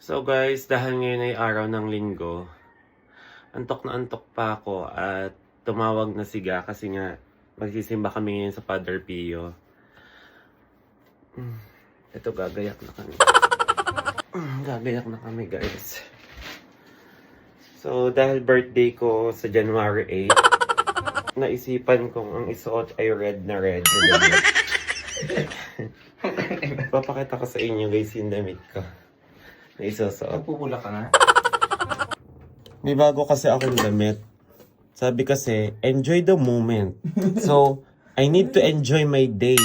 So guys, dahil ngayon ay araw ng linggo, antok na antok pa ako at tumawag na siga kasi nga magsisimba kami ngayon sa Father Pio. Ito gagayak na kami. Mm, Gagayak na kami guys. So dahil birthday ko sa January 8, naisipan kong ang isuot ay red na red na. Papakita ko sa inyo guys yung damit ko. Na isusuot. Nagpupula ka na? May bago kasi akong damit. Sabi kasi, enjoy the moment. So, I need to enjoy my day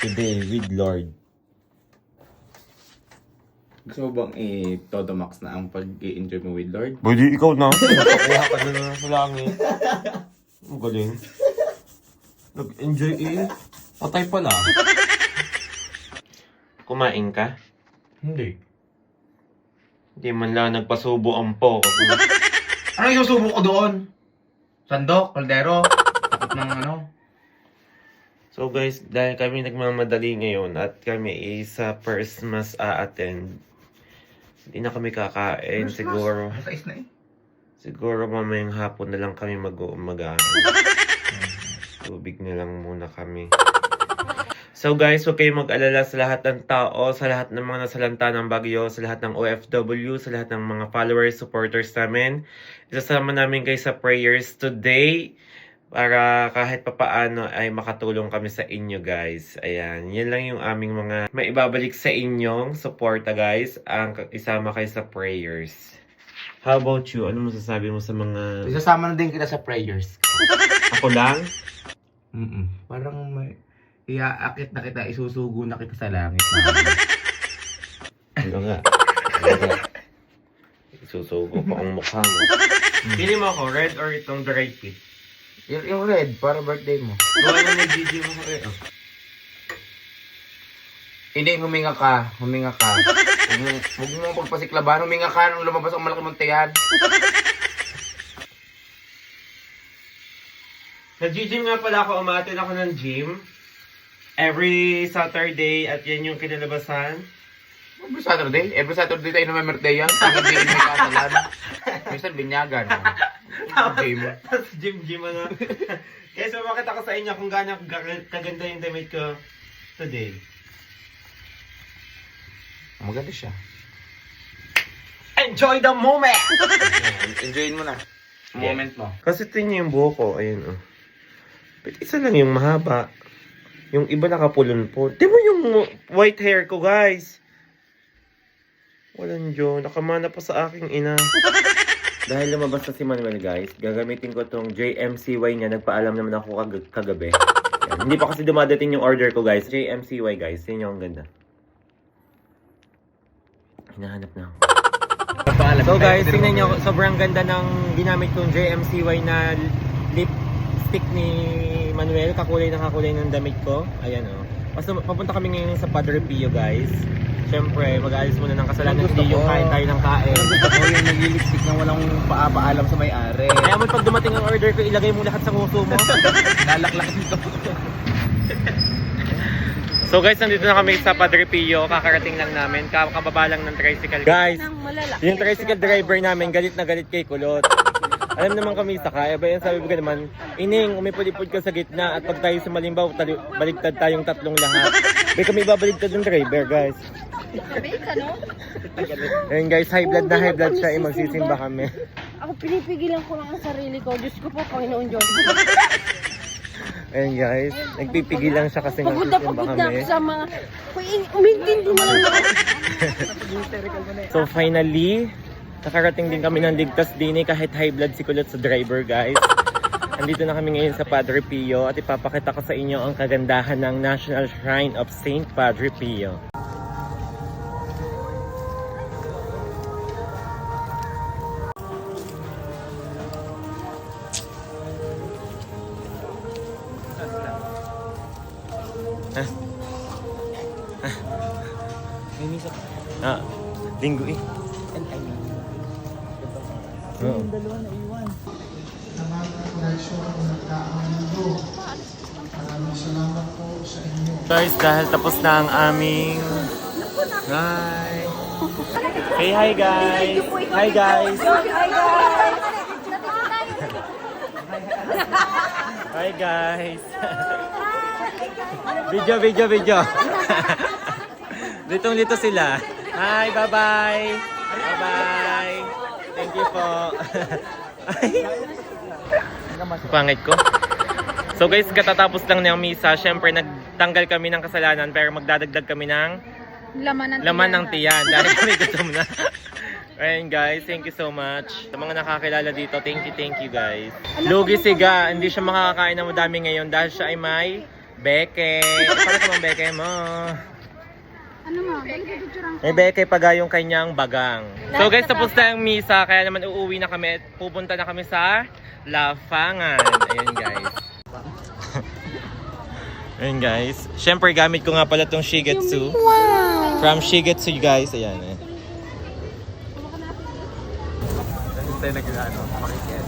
today with Lord. Gusto mo bang i-todo max na ang pag-i-enjoy mo with Lord? Pwede ikaw na. Nakakuha ka na na sa langit. Ang galing. Nag-enjoy eh. Patay pala. Kumain ka? Hindi. Hindi man lang nagpasubo ang po. Ano yung susubo ko doon? Sandok? Kaldero? Takot ng ano? So guys, dahil kami nagmamadali ngayon at kami is sa first mass a-attend, hindi na kami kakain. siguro, Masais na eh. siguro mamayang hapon na lang kami mag-uumaga. Tubig na lang muna kami. So guys, huwag kayong mag-alala sa lahat ng tao, sa lahat ng mga nasalanta ng bagyo, sa lahat ng OFW, sa lahat ng mga followers, supporters namin. Isasama namin kayo sa prayers today para kahit papaano ay makatulong kami sa inyo guys. Ayan, yan lang yung aming mga maibabalik sa inyong suporta guys, ang isama kayo sa prayers. How about you? Ano masasabi mo sa mga... Isasama na din kita sa prayers. Ako lang? Mm Parang may... Iaakit na kita, isusugo na kita sa langit. Ano nga? Ano nga? Isusugo ko ang mukha mo. Pili mo ako, red or itong dry fit? yung, yung red, para birthday mo. Gawa na nag-video mo ko eh. Oh. Hindi, huminga ka. Huminga ka. Huwag mo, huwag mo pagpasiklaban. Huminga ka nung lumabas ang malaki mong tiyan. Nag-gym nga pala ako, umatin ako ng gym. Every Saturday at yan yung kinalabasan. Every Saturday? Every Saturday tayo na may birthday yan. Pag hindi may kasalan. Minsan binyagan. Game. Tapos gym-gym ano. Kaya so makita ko sa inyo kung gaano ga- kaganda yung damit ko today. Maganda siya. Enjoy the moment! Enjoyin mo na. Moment mo. Kasi tingin yung buhok ko, ayun oh. But isa lang yung mahaba. Yung iba nakapulon po. Di mo yung white hair ko, guys. Walang Diyo. Nakamana pa sa aking ina. Dahil lumabas na si Manuel, guys, gagamitin ko tong JMCY niya. Nagpaalam naman ako kag- kagabi. Yan. Hindi pa kasi dumadating yung order ko, guys. JMCY, guys. Yan yung ang ganda. Hinahanap na ako. So guys, tingnan nyo, sobrang ganda ng ginamit kong JMCY na lipstick ni Manuel. Kakulay na kakulay ng damit ko. Ayan o. Oh. Basta papunta kami ngayon sa Padre Pio guys. Siyempre, mag-aalis muna ng kasalanan. Ang gusto Hindi yung ko. kain tayo ng kain. Gusto ko yung naglilipstick na walang paapaalam sa may-ari. Kaya mo pag dumating ang order ko, ilagay mo lahat sa nguso mo. Nalaklak dito. So guys, nandito na kami sa Padre Pio. Kakarating lang namin. Kakababa lang ng tricycle. Guys, Nang malalaki. Yung tricycle driver namin, galit na galit kay Kulot. Alam naman kami sa kaya. Ba yan sabi ko naman, Ining, umipulipod ka sa gitna at pag tayo sumalimbaw, tali- baligtad tayong tatlong lahat. Ba kami babaligtad ng driver, guys. Ka, no? Ayun guys, high blood na high blood siya. Eh, magsisimba kami. Ako pinipigilan ko lang ang sarili ko. Diyos ko po, Panginoon Diyos. Ayun guys, nagpipigil lang siya kasi Pagod na magsisimba pagod na ako kami. sa mga... Uy, umintindi mo lang ako. So finally, nakarating din kami ng ligtas din eh, kahit high blood si Kulot sa driver guys. Andito na kami ngayon sa Padre Pio at ipapakita ko sa inyo ang kagandahan ng National Shrine of Saint Padre Pio. Ah. Ah. May misa Ah, linggo eh. Oo. Guys, dahil tapos na ang aming Hi! Say hi guys. Hi guys. Hi guys. video, video, video. Litong lito sila. Hi, bye-bye. Bye-bye. Thank you po. Pangit ko. So guys, katatapos lang ng misa, syempre nagtanggal kami ng kasalanan pero magdadagdag kami ng Laman ng laman ng tiyan dahil kami gutom na. Ayun guys, thank you so much. Sa mga nakakilala dito, thank you, thank you guys. Lugi Siga, hindi siya makakakain ng madami ngayon dahil siya ay may beke. Para sa mga beke mo. May beke paga yung kanyang bagang. So guys, tapos na yung misa, kaya naman uuwi na kami at pupunta na kami sa Lafangan. Ayun guys. Ayun guys. Siyempre gamit ko nga pala tong Shigetsu. From Shigetsu guys. Ayan eh. Tayo nag-ano, makikinig.